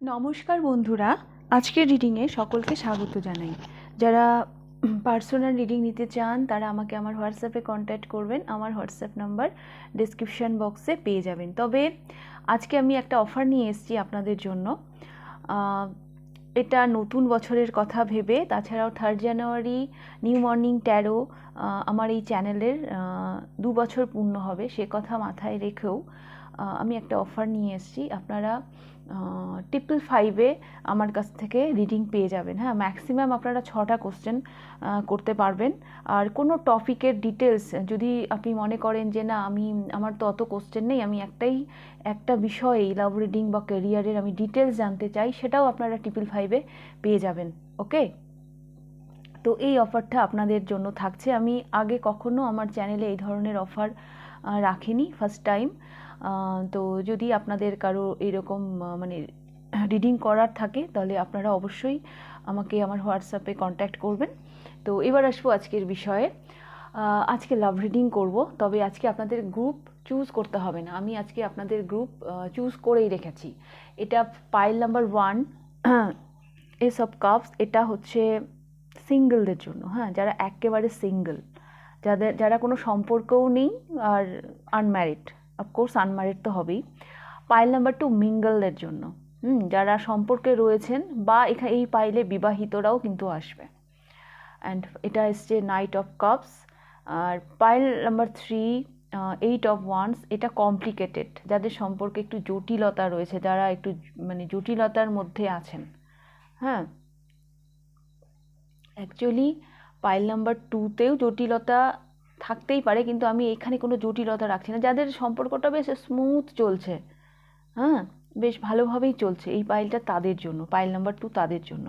নমস্কার বন্ধুরা, আজকের রিডিংয়ে সকলকে স্বাগত জানাই। যারা পার্সোনাল রিডিং নিতে চান, তারা আমাকে আমার হোয়াটসঅ্যাপে কন্ট্যাক্ট করবেন। আমার হোয়াটসঅ্যাপ নাম্বার ডিসক্রিপশান বক্সে পেয়ে যাবেন। তবে আজকে আমি একটা অফার নিয়ে এসেছি আপনাদের জন্য। এটা নতুন বছরের কথা ভেবে, তাছাড়াও third January new morning tarot আমার এই চ্যানেলের দু বছর পূর্ণ হবে, সে কথা মাথায় রেখেও আমি একটা অফার নিয়ে এসেছি। আপনারা ট্রিপল ফাইভে আমার কাছ থেকে রিডিং পেয়ে যাবেন। হ্যাঁ ম্যাক্সিমাম আপনারা ছটা কোশ্চেন করতে পারবেন। আর কোনো টপিকের ডিটেলস যদি আপনি মনে করেন যে না, আমি, আমার তো অত কোশ্চেন নেই, আমি একটাই, একটা বিষয়েই লাভ রিডিং বা ক্যারিয়ারের আমি ডিটেলস জানতে চাই, সেটাও আপনারা ট্রিপল ফাইভে পেয়ে যাবেন। ওকে তো এই অফারটা আপনাদের জন্য থাকছে। আমি আগে কখনো আমার চ্যানেলে এই ধরনের অফার রাখিনি ফার্স্ট টাইম তো যদি আপনাদের কারও এরকম মানে রিডিং করার থাকে, তাহলে আপনারা অবশ্যই আমাকে আমার হোয়াটসঅ্যাপে কন্ট্যাক্ট করবেন। তো এবার আসব আজকের বিষয়ে। আজকে লাভ রিডিং করব, তবে আজকে আপনাদের গ্রুপ চুজ করতে হবে না। আমি আজকে আপনাদের গ্রুপ চুজ করেই রেখেছি। এটা pile number one ace of cups এটা হচ্ছে সিঙ্গেলদের জন্য। হ্যাঁ যারা একেবারে সিঙ্গেল যাদের, যারা কোনো সম্পর্কও নেই আর আনম্যারিড অফকোর্স আনম্যারিড তো হবেই। পাইল নাম্বার টু মিঙ্গলদের জন্য। হুম, যারা সম্পর্কে রয়েছেন বা এখানে এই পাইলে বিবাহিতরাও কিন্তু আসবে। অ্যান্ড এটা এসছে knight of cups R pile number three eight of wands এটা কমপ্লিকেটেড যাদের সম্পর্কে একটু জটিলতা রয়েছে, যারা একটু মানে জটিলতার মধ্যে আছেন। হ্যাঁ। অ্যাকচুয়ালি পাইল নাম্বার টুতেও জটিলতা থাকতেই পারে, কিন্তু আমি এখানে কোনো জটিলতা রাখছি না। যাদের সম্পর্কটা বেশ স্মুথ চলছে হ্যাঁ? বেশ ভালোভাবেই চলছে। এই পাইলটা তাদের জন্য পাইল নাম্বার টু তাদের জন্য।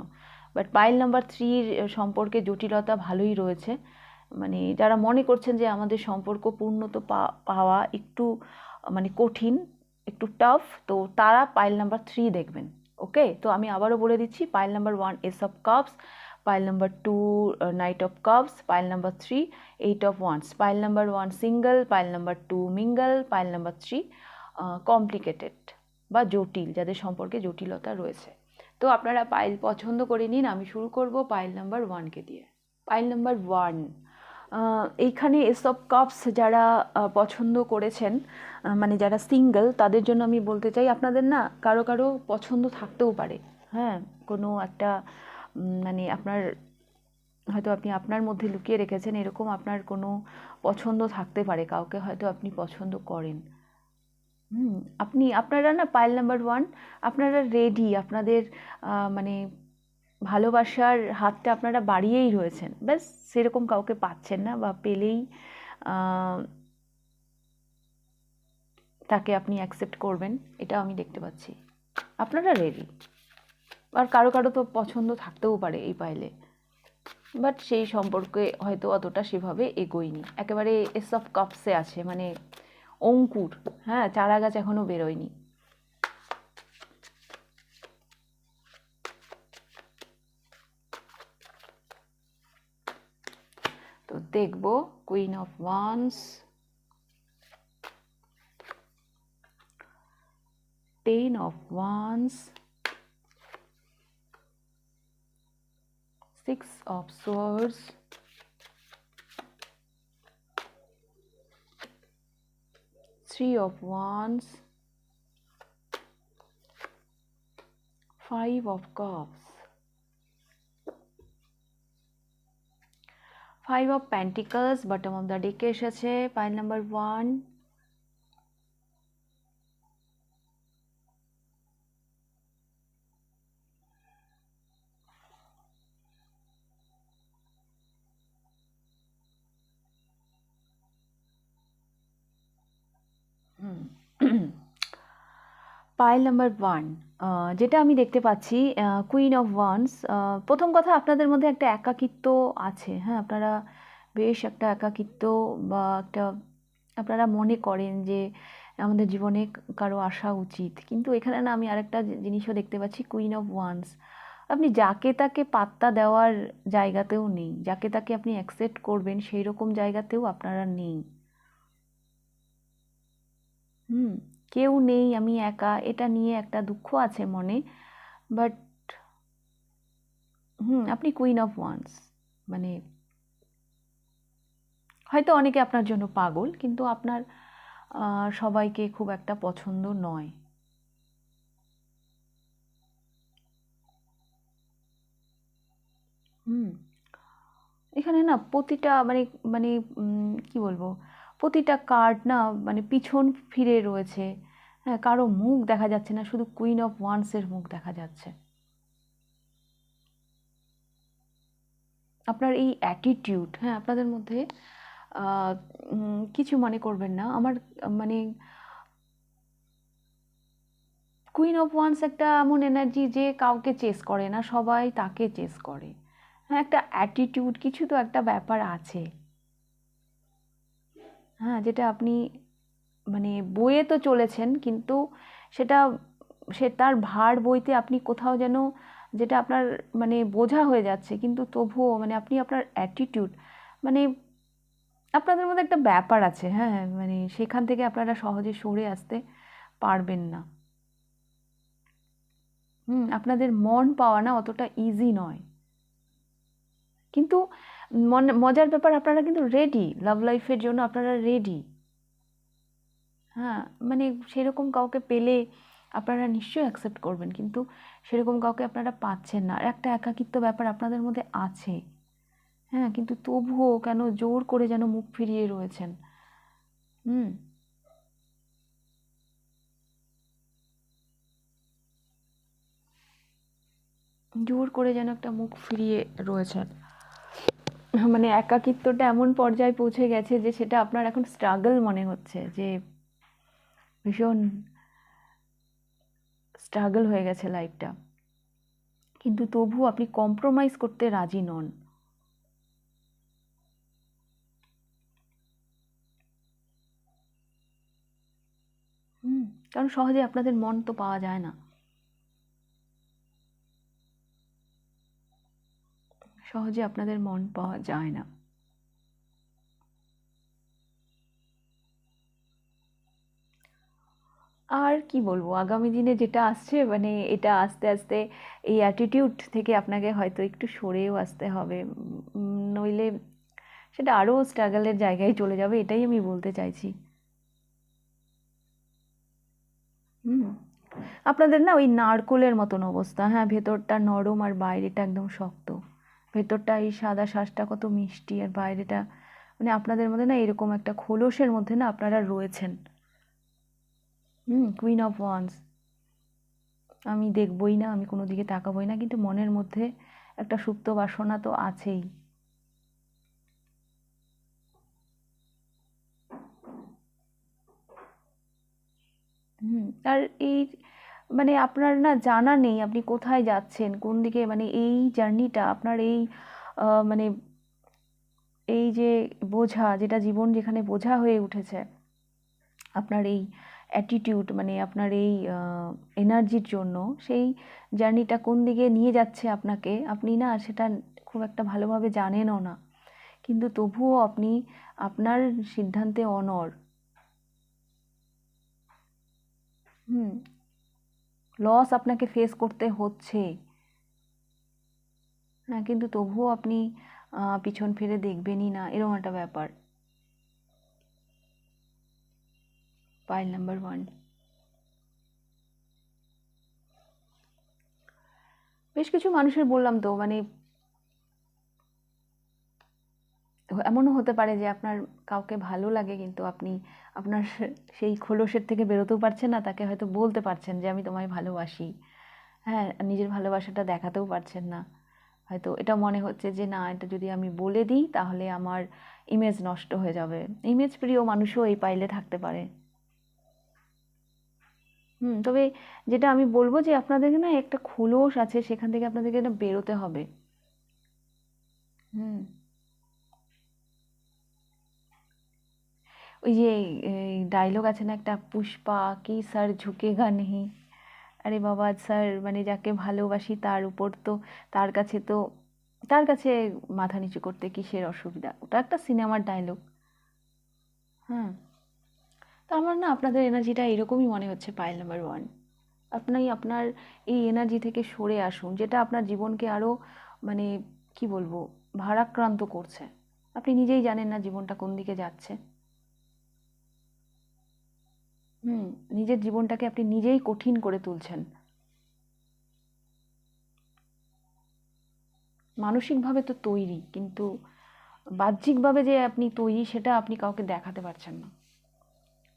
বাট পাইল নাম্বার থ্রির সম্পর্কে জটিলতা ভালোই রয়েছে। মানে যারা মনে করছেন যে আমাদের সম্পর্ক পূর্ণত পাওয়া একটু মানে কঠিন, একটু টাফ তো তারা পাইল নাম্বার থ্রি দেখবেন ওকে তো আমি আবারও বলে দিচ্ছি pile number one ace of cups pile number two knight of cups pile number three eight of wands pile number one single pile number two mingle pile number three complicated বা জটিল, যাদের সম্পর্কে জটিলতা রয়েছে। তো আপনারা পাইল পছন্দ করে নিন, আমি শুরু করব পাইল নাম্বার ওয়ানকে দিয়ে। পাইল নাম্বার ওয়ান এইখানে এসব কাপস যারা পছন্দ করেছেন মানে যারা সিঙ্গেল তাদের জন্য আমি বলতে চাই, আপনাদের না কারও কারও পছন্দ থাকতেও পারে। হ্যাঁ কোনো একটা মানে আপনার, হয়তো আপনি আপনার মধ্যে লুকিয়ে রেখেছেন, এরকম আপনার কোনো পছন্দ থাকতে পারে, কাউকে হয়তো আপনি পছন্দ করেন। হুম, আপনি, আপনারা না পাইল নাম্বার ওয়ান আপনারা রেডি আপনাদের মানে ভালোবাসার হাতটা আপনারা বাড়িয়েই রয়েছেন। ব্যাস, সেরকম কাউকে পাচ্ছেন না বা পেলেই তাকে আপনি অ্যাকসেপ্ট করবেন, এটা আমি দেখতে পাচ্ছি। আপনারা রেডি আর কারও কারও তো পছন্দ থাকতেও পারে এই পাইলে। বাট সেই সম্পর্কে হয়তো অতটা সেভাবে এগোয়নি। একেবারে এস অফ কাপসে আছে মানে অঙ্কুর হ্যাঁ চারা গাছ এখনও বেরোয়নি। তো দেখব queen of wands ten of wands six of swords three of wands five of cups five of pentacles bottom of the deck છે pile number 1 pile number one যেটা আমি দেখতে পাচ্ছি কুইন অফ ওয়ান্স প্রথম কথা আপনাদের মধ্যে একটা একাকিত্ব আছে হ্যাঁ? আপনারা বেশ একটা একাকিত্ব বা একটা, আপনারা মনে করেন যে আমাদের জীবনে কারও আসা উচিত। কিন্তু এখানে না আমি আরেকটা জিনিসও দেখতে পাচ্ছি কুইন অফ ওয়ান্স আপনি যাকে তাকে পাত্তা দেওয়ার জায়গাতেও নেই, যাকে তাকে আপনি অ্যাকসেপ্ট করবেন সেই রকম জায়গাতেও আপনারা নেই। হুম। কেউ নেই, আমি একা। এটা নিয়ে একটা দুঃখ আছে মনে। বাট হুম, আপনি কুইন অফ ওয়ান্স মানে হয়তো অনেকে আপনার জন্য পাগল, কিন্তু আপনার সবাইকে খুব একটা পছন্দ নয়। হুম। এখানে না প্রতিটা মানে মানে কি বলব? প্রতিটা কার্ড না মানে পিছন ফিরে রয়েছে। হ্যাঁ কারও মুখ দেখা যাচ্ছে না, শুধু কুইন অফ ওয়ান্সের মুখ দেখা যাচ্ছে। আপনার এই অ্যাটিটিউড হ্যাঁ আপনাদের মধ্যে কিছু মনে করবেন না। আমার মানে কুইন অফ ওয়ান্স একটা এমন এনার্জি যে কাউকে চেস করে না, সবাই তাকে চেস করে। হ্যাঁ একটা অ্যাটিটিউড কিছু তো একটা ব্যাপার আছে। হ্যাঁ যেটা আপনি মানে বয়ে তো চলেছেন, কিন্তু সেটা, সে তার ভার বইতে আপনি কোথাও যেন যেটা আপনার মানে বোঝা হয়ে যাচ্ছে, কিন্তু তবুও মানে আপনি আপনার অ্যাটিটিউড মানে আপনাদের মধ্যে একটা ব্যাপার আছে হ্যাঁ মানে সেখান থেকে আপনারা সহজে সরে আসতে পারবেন না। হুম, আপনাদের মন পাওয়া না অতটা ইজি নয়। কিন্তু মজার ব্যাপার, আপনারা কিন্তু রেডি লাভ লাইফের জন্য আপনারা রেডি হ্যাঁ মানে সেরকম কাউকে পেলে আপনারা নিশ্চয়ই অ্যাকসেপ্ট করবেন, কিন্তু সেরকম কাউকে আপনারা পাচ্ছেন না। আর একটা একাকিত্ব ব্যাপার আপনাদের মধ্যে আছে। হ্যাঁ কিন্তু তবুও কেন জোর করে যেন মুখ ফিরিয়ে রয়েছেন? হুম। জোর করে যেন একটা মুখ ফিরিয়ে রয়েছেন। মানে একাকিত্বটা এমন পর্যায়ে পৌঁছে গেছে যে সেটা আপনার এখন স্ট্রাগল মনে হচ্ছে, যে ভীষণ স্ট্রাগল হয়ে গেছে লাইফটা কিন্তু তবু আপনি কম্প্রোমাইজ করতে রাজি নন। কারণ সহজে আপনাদের মন তো পাওয়া যায় না। সহজে আপনাদের মন পাওয়া যায় না। আর কি বলব, আগামী দিনে যেটা আসছে মানে এটা আস্তে আস্তে এই অ্যাটিটিউড থেকে আপনাকে হয়তো একটু সরেও আসতে হবে। নইলে সেটা আরও স্ট্রাগলের জায়গায় চলে যাবে, এটাই আমি বলতে চাইছি। হুম, আপনাদের না ওই নারকোলের মতন অবস্থা হ্যাঁ ভেতরটা নরম আর বাইরেটা একদম শক্ত। ভেতরটা এই সাদা শ্বাসটা কত মিষ্টি আর বাইরেটা মানে আপনাদের মধ্যে না এরকম একটা খোলসের মধ্যে না আপনারা রয়েছেন। হুম কুইন অফ ওয়ান্স আমি দেখবই না, আমি কোনো দিকে তাকাবই না, কিন্তু মনের মধ্যে একটা সুপ্ত বাসনা তো আছেই। হুম, আর এই মানে আপনার না জানা নেই আপনি কোথায় যাচ্ছেন, কোন দিকে মানে এই জার্নিটা আপনার এই মানে এই যে বোঝা, যেটা জীবন যেখানে বোঝা হয়ে উঠেছে, আপনার এই অ্যাটিটিউড মানে আপনার এই এনার্জির জন্য সেই জার্নিটা কোন দিকে নিয়ে যাচ্ছে আপনাকে, আপনি না সেটা খুব একটা ভালোভাবে জানেনও না। কিন্তু তবুও আপনি আপনার সিদ্ধান্তে অনড় হুম। লস আপনাকে ফেস করতে হচ্ছে। হ্যাঁ কিন্তু তবুও আপনি পিছন ফিরে দেখবেনই না, এরকম একটা ব্যাপার। পাইল নাম্বার ওয়ান বেশ কিছু মানুষের বললাম তো মানে এমনও হতে পারে যে আপনার কাউকে ভালো লাগে, কিন্তু আপনি আপনার সেই খোলসের থেকে বেরোতেও পারছেন না, তাকে হয়তো বলতে পারছেন যে আমি তোমায় ভালোবাসি। হ্যাঁ নিজের ভালোবাসাটা দেখাতেও পারছেন না। হয়তো এটা মনে হচ্ছে যে না, এটা যদি আমি বলে দিই, তাহলে আমার ইমেজ নষ্ট হয়ে যাবে। ইমেজ প্রিয় মানুষও এই পাইলে থাকতে পারে। হুম, তবে যেটা আমি বলব যে আপনাদের না একটা খোলস আছে, সেখান থেকে আপনাদেরকে বেরোতে হবে। হুম। ওই যে ডায়লগ আছে না একটা, পুষ্পা কি স্যার ঝুঁকেগা নেহি আরে বাবা স্যার মানে যাকে ভালোবাসি তার উপর তো, তার কাছে তো, তার কাছে মাথা নিচু করতে কিসের অসুবিধা? ওটা একটা সিনেমার ডায়লগ হ্যাঁ তো আমার না আপনাদের এনার্জিটা এরকমই মনে হচ্ছে পাইল নাম্বার ওয়ান আপনি, আপনার এই এনার্জি থেকে সরে আসুন, যেটা আপনার জীবনকে আরও মানে কি বলব, ভারাক্রান্ত করছে। আপনি নিজেই জানেন না জীবনটা কোন দিকে যাচ্ছে। হুম, নিজের জীবনটাকে আপনি নিজেই কঠিন করে তুলছেন। মানসিকভাবে তো তৈরি, কিন্তু বাহ্যিকভাবে যে আপনি তৈরি, সেটা আপনি কাউকে দেখাতে পারছেন না।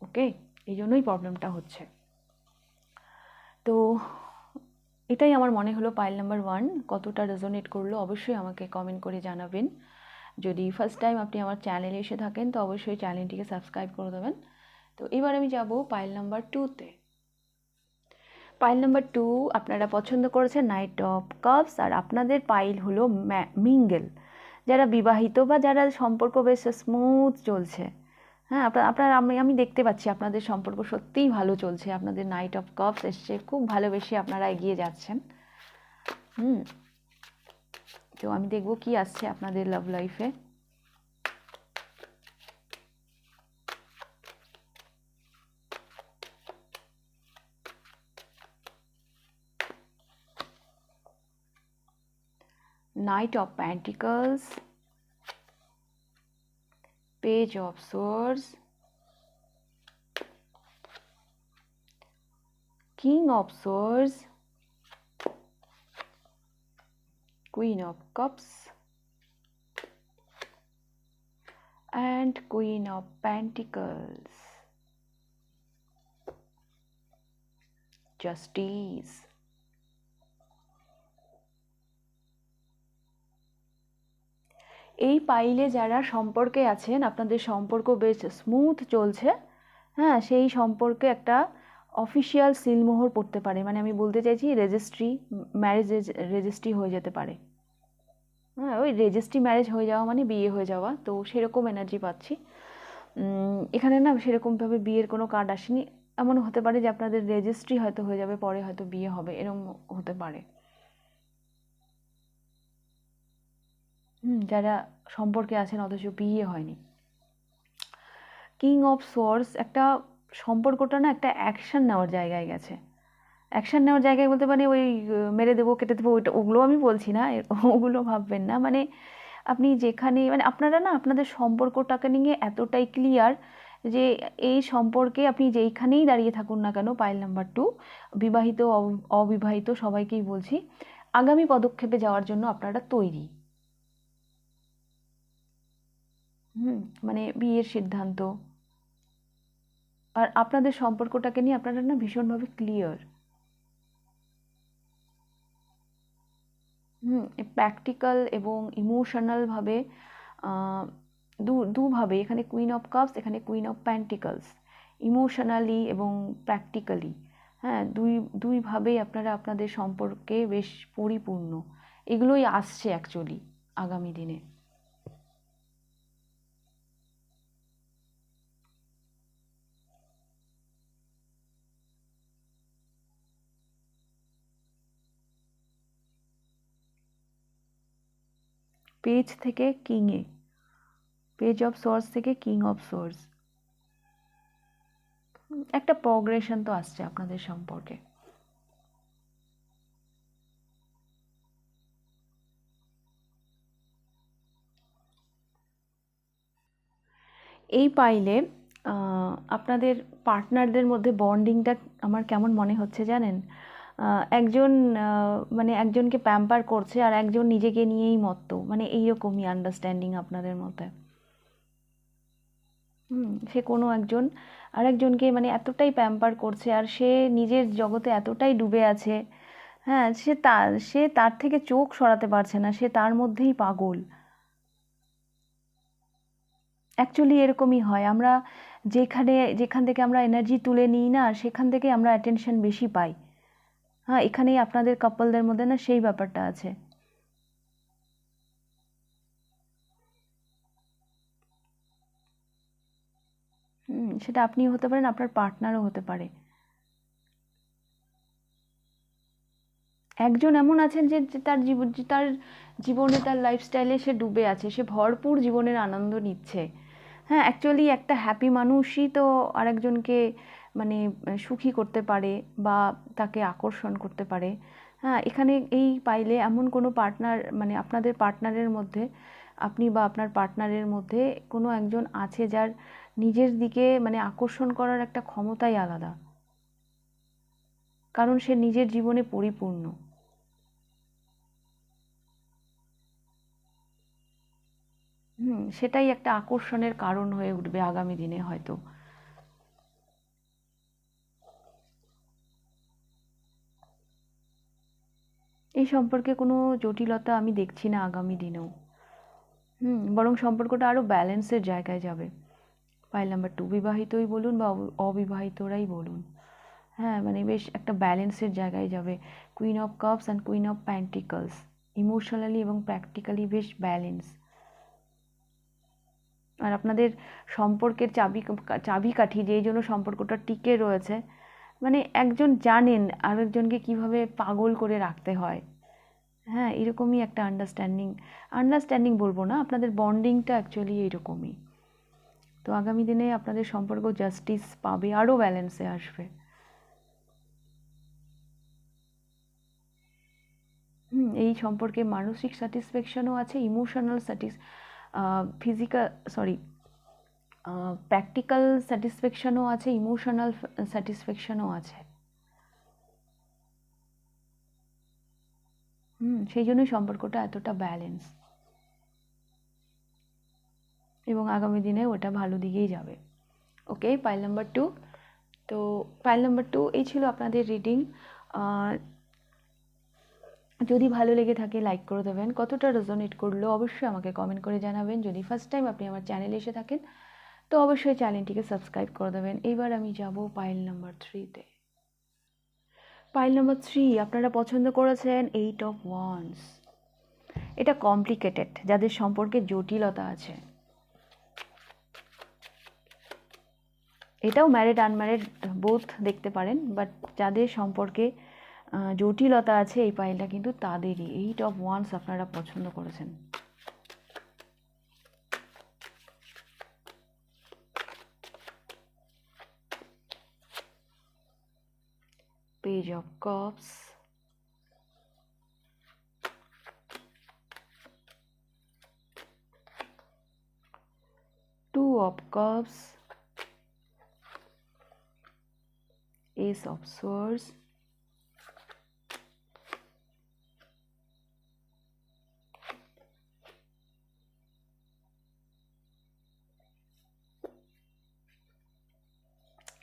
ওকে? এই জন্যই প্রবলেমটা হচ্ছে। তো এটাই আমার মনে হলো পাইল নাম্বার ওয়ান কতটা রেজোনেট করল, অবশ্যই আমাকে কমেন্ট করে জানাবেন। যদি ফার্স্ট টাইম আপনি আমার চ্যানেলে এসে থাকেন, তো অবশ্যই চ্যানেলটিকে সাবস্ক্রাইব করে দেবেন। তো এবার আমি যাব পাইল নাম্বার টুতে পাইল নাম্বার টু আপনারা পছন্দ করেছেন নাইট অফ কাপস আর আপনাদের পাইল হলো মিঙ্গেল যারা বিবাহিত বা যারা সম্পর্ক বেশ স্মুথ চলছে। হ্যাঁ আপনার আপনার, আমি আমি দেখতে পাচ্ছি আপনাদের সম্পর্ক সত্যিই ভালো চলছে। আপনাদের নাইট অফ কাপস এসছে, খুব ভালোবেসে আপনারা এগিয়ে যাচ্ছেন। হুম। তো আমি দেখব কি আসছে আপনাদের লাভ লাইফে Knight of Pentacles, Page of Swords, King of Swords, Queen of Cups, and Queen of Pentacles. Justice. এই পাইলে যারা সম্পর্কে আছেন, আপনাদের সম্পর্ক বেশ স্মুথ চলছে। হ্যাঁ সেই সম্পর্কে একটা অফিসিয়াল সিলমোহর পড়তে পারে। মানে আমি বলতে চাইছি রেজিস্ট্রি ম্যারেজ রেজিস্ট্রি হয়ে যেতে পারে। হ্যাঁ ওই রেজিস্ট্রি ম্যারেজ হয়ে যাওয়া মানে বিয়ে হয়ে যাওয়া। তো সেরকম এনার্জি পাচ্ছি। এখানে না সেরকমভাবে বিয়ের কোনো কার্ড আসেনি। এমন হতে পারে যে আপনাদের রেজিস্ট্রি হয়তো হয়ে যাবে, পরে হয়তো বিয়ে হবে এরকম হতে পারে। যারা সম্পর্কে আছেন, অথচ বিয়ে হয়নি। কিং অফ সোর্স একটা সম্পর্কটা না একটা অ্যাকশান নেওয়ার জায়গায় গেছে। অ্যাকশান নেওয়ার জায়গায় বলতে মানে ওই, মেরে দেবো, কেটে দেবো, ওইটা, ওগুলো আমি বলছি না ওগুলো ভাববেন না। মানে আপনি যেখানে মানে আপনারা না আপনাদের সম্পর্কটাকে নিয়ে এতটাই ক্লিয়ার যে এই সম্পর্কে আপনি যেইখানেই দাঁড়িয়ে থাকুন না কেন পাইল নাম্বার টু বিবাহিত অবিবাহিত সবাইকেই বলছি, আগামী পদক্ষেপে যাওয়ার জন্য আপনারা তৈরি। হুম। মানে বিয়ের সিদ্ধান্ত। আর আপনাদের সম্পর্কটাকে নিয়ে আপনারা না ভীষণভাবে ক্লিয়ার হুম প্র্যাকটিক্যাল এবং ইমোশনালভাবে দু, দুভাবে, এখানে কুইন অফ কাপস এখানে কুইন অফ প্যান্টিকলস ইমোশনালি এবং প্র্যাকটিক্যালি হ্যাঁ দুই, দুইভাবেই আপনারা আপনাদের সম্পর্কে বেশ পরিপূর্ণ। এগুলোই আসছে অ্যাকচুয়ালি আগামী দিনে। পেজ থেকে কিংয়ে পেজ অফ সোর্স থেকে কিং অফ সোর্স একটা প্রগ্রেশন তো আসছে আপনাদের সম্পর্কে। এই পাইলে আপনাদের পার্টনারদের মধ্যে বন্ডিংটা আমার কেমন মনে হচ্ছে জানেন? একজন মানে একজনকে প্যাম্পার করছে আর একজন নিজেকে নিয়েই মত্ত। মানে এইরকমই আন্ডারস্ট্যান্ডিং আপনাদের হুম, সে কোনো একজন আর একজনকে মানে এতটাই প্যাম্পার করছে আর সে নিজের জগতে এতটাই ডুবে আছে। হ্যাঁ সে তার সে তার থেকে চোখ সরাতে পারছে না, সে তার মধ্যেই পাগল। অ্যাকচুয়ালি এরকমই হয়। আমরা যেখানে, যেখান থেকে আমরা এনার্জি তুলে নিই না, সেখান থেকে আমরা অ্যাটেনশন বেশি পাই। হ্যাঁ এখানেই আপনাদের কাপলদের মধ্যে না সেই ব্যাপারটা আছে। সেটা আপনিও হতে পারেন, আপনার পার্টনারও হতে পারে। একজন এমন আছেন যে তার জীবন তার জীবনে তার লাইফস্টাইলে সে ডুবে আছে, সে ভরপুর জীবনের আনন্দ নিচ্ছে। হ্যাঁ অ্যাকচুয়ালি একটা হ্যাপি মানুষই তো আরেকজনকে মানে সুখী করতে পারে বা তাকে আকর্ষণ করতে পারে। হ্যাঁ এখানে এই পাইলে এমন কোনো পার্টনার মানে আপনাদের পার্টনারের মধ্যে, আপনি বা আপনার পার্টনারের মধ্যে কোনো একজন আছে যার নিজের দিকে মানে আকর্ষণ করার একটা ক্ষমতাই আলাদা। কারণ সে নিজের জীবনে পরিপূর্ণ। হুম, সেটাই একটা আকর্ষণের কারণ হয়ে উঠবে আগামী দিনে হয়তো। এই সম্পর্কে কোনো জটিলতা আমি দেখছি না আগামী দিনেও। হুম, বরং সম্পর্কটা আরও ব্যালেন্সের জায়গায় যাবে। ফাইল নাম্বার টু বিবাহিতই বলুন বা অবিবাহিতরাই বলুন। হ্যাঁ মানে বেশ একটা ব্যালেন্সের জায়গায় যাবে। Queen of cups and queen of pentacles emotionally এবং প্র্যাকটিক্যালি বেশ ব্যালেন্স আর আপনাদের সম্পর্কের চাবি চাবিকাঠি যেই জন্য সম্পর্কটা টিকে রয়েছে মানে একজন জানেন আরেকজনকে কীভাবে পাগল করে রাখতে হয়। হ্যাঁ এরকমই একটা আন্ডারস্ট্যান্ডিং আন্ডারস্ট্যান্ডিং বলব না, আপনাদের বন্ডিংটা অ্যাকচুয়ালি এরকমই। তো আগামী দিনে আপনাদের সম্পর্ক জাস্টিস পাবে আরও ব্যালেন্সে আসবে। হুম, এই সম্পর্কে মানসিক স্যাটিসফ্যাকশনও আছে emotional satis physical sorry practical স্যাটিসফ্যাকশনও আছে ইমোশনাল স্যাটিসফ্যাকশনও আছে। হুম, সেই জন্যই সম্পর্কটা এতটা ব্যালেন্স এবং আগামী দিনে ওটা ভালো দিকেই যাবে। ওকে পাইল নাম্বার টু তো পাইল নাম্বার টু এই ছিল আপনাদের রিডিং যদি ভালো লেগে থাকে লাইক করে দেবেন। কতটা রেজোনেট করল, অবশ্যই আমাকে কমেন্ট করে জানাবেন। যদি ফার্স্ট টাইম আপনি আমার চ্যানেলে এসে থাকেন তো অবশ্যই চ্যানেলটিকে সাবস্ক্রাইব করে দেবেন। এইবার আমি যাব পাইল নাম্বার থ্রিতে পাইল নাম্বার থ্রি আপনারা পছন্দ করেছেন এইট অফ ওয়ান্স এটা কমপ্লিকেটেড যাদের সম্পর্কে জটিলতা আছে। এটাও ম্যারিড আনম্যারিড বোথ দেখতে পারেন বাট যাদের সম্পর্কে জটিলতা আছে এই পাইলটা কিন্তু তাদেরই। এইট অফ ওয়ান্স আপনারা পছন্দ করেছেন। Page of cups two of cups ace of swords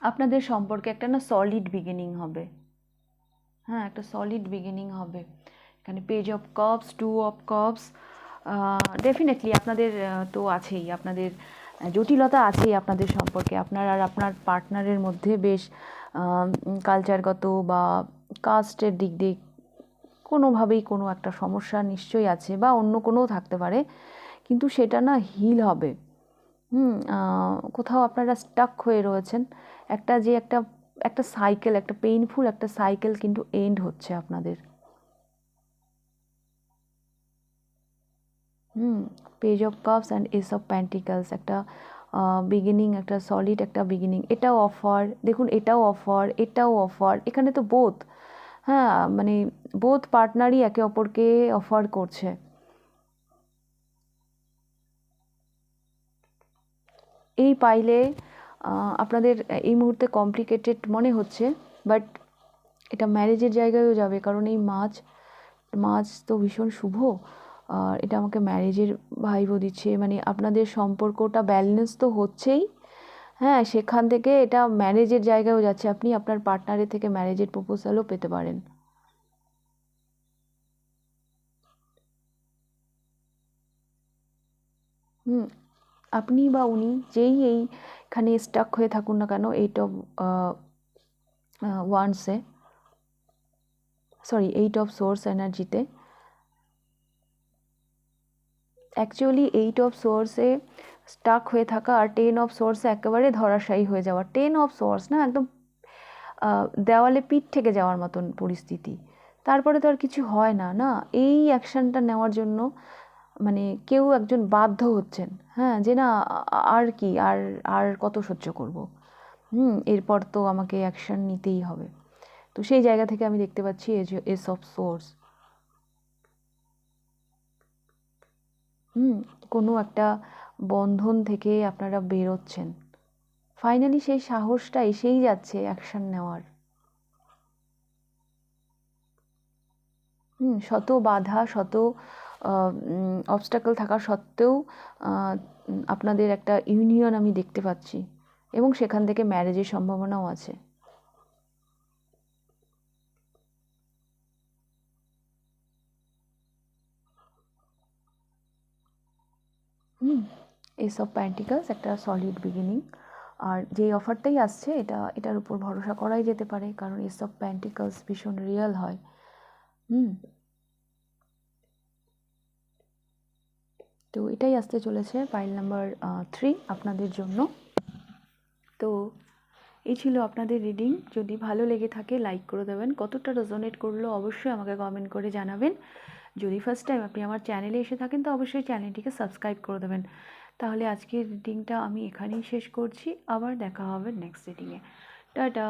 আপনাদের সম্পর্কে একটা না সলিড বিগিনিং হবে হ্যাঁ একটা সলিড বিগিনিং হবে। এখানে page of cups two of cups definitely আপনাদের তো আছেই। আপনাদের জটিলতা আছেই আপনাদের সম্পর্কে। আপনার আর আপনার পার্টনারের মধ্যে বেশ কালচারগত বা কাস্টের দিক দিয়ে কোনোভাবেই কোনো একটা সমস্যা নিশ্চয়ই আছে বা অন্য কোনোও থাকতে পারে, কিন্তু সেটা না হিল হবে। হুম কোথাও আপনারা স্টাক হয়ে রয়েছেন। একটা যে একটা একটা সাইকেল একটা পেইনফুল একটা সাইকেল কিন্তু এন্ড হচ্ছে আপনাদের। হুম page of cups and ace of pentacles একটা বিগিনিং একটা সলিড একটা বিগিনিং এটাও অফার দেখুন এটাও অফার এটাও অফার এখানে তো বোধ হ্যাঁ মানে বোধ পার্টনারই একে অপরকে অফার করছে। এই পাইলে আপনাদের এই মুহূর্তে কমপ্লিকেটেড মনে হচ্ছে বাট এটা ম্যারেজের জায়গায়ও যাবে, কারণ এই মাছ মাছ তো ভীষণ শুভ, আর এটা আমাকে ম্যারেজের ভাইবও দিচ্ছে। মানে আপনাদের সম্পর্কটা ব্যালেন্স তো হচ্ছেই। হ্যাঁ সেখান থেকে এটা ম্যারেজের জায়গায়ও যাচ্ছে। আপনি আপনার পার্টনারের থেকে ম্যারেজের প্রপোজালও পেতে পারেন। হুম, আপনি বা উনি যেই এইখানে স্টাক হয়ে থাকুন না কেন এইট অফ ওয়ান্সে সরি এইট অফ সোর্স এনার্জিতে অ্যাকচুয়ালি এইট অফ সোর্সে স্টাক হয়ে থাকা আর টেন অফ সোর্সে একেবারে ধরাশায়ী হয়ে যাওয়া। টেন অফ সোর্স না, একদম দেওয়ালে পিঠ থেকে যাওয়ার মতন পরিস্থিতি। তারপরে তো আর কিছু হয় না না? এই অ্যাকশানটা নেওয়ার জন্য মানে কেউ একজন বাধ্য হচ্ছেন হ্যাঁ যে না, আর কি, আর আর কত সহ্য করব? হুম, এরপর তো আমাকে অ্যাকশন নিতেই হবে। তো সেই জায়গা থেকে আমি দেখতে পাচ্ছি এস অফ সোর্স হুম, কোনো একটা বন্ধন থেকে আপনারা বেরোচ্ছেন। ফাইনালি সেই সাহসটা এসেই যাচ্ছে অ্যাকশন নেওয়ার। হুম, শত বাধা, শত অবস্টাকল থাকা সত্ত্বেও আপনাদের একটা ইউনিয়ন আমি দেখতে পাচ্ছি এবং সেখান থেকে ম্যারেজের সম্ভাবনাও আছে। হুম এস অফ প্যান্টিকালস একটা সলিড বিগিনিং আর যেই অফারটাই আসছে, এটা, এটার উপর ভরসা করাই যেতে পারে, কারণ এস অফ প্যান্টিকালস ভীষণ রিয়েল হয়। হুম। তো এটাই আসতে চলেছে পাইল নাম্বার থ্রি আপনাদের জন্য। তো এই ছিল আপনাদের রিডিং যদি ভালো লেগে থাকে লাইক করে দেবেন। কতটা রেজোনেট করল অবশ্যই আমাকে কমেন্ট করে জানাবেন। যদি ফার্স্ট টাইম আপনি আমার চ্যানেলে এসে থাকেন, তো অবশ্যই চ্যানেলটিকে সাবস্ক্রাইব করে দেবেন। তাহলে আজকের রিডিংটা আমি এখানেই শেষ করছি। আবার দেখা হবে নেক্সট রিডিংয়ে টাটা!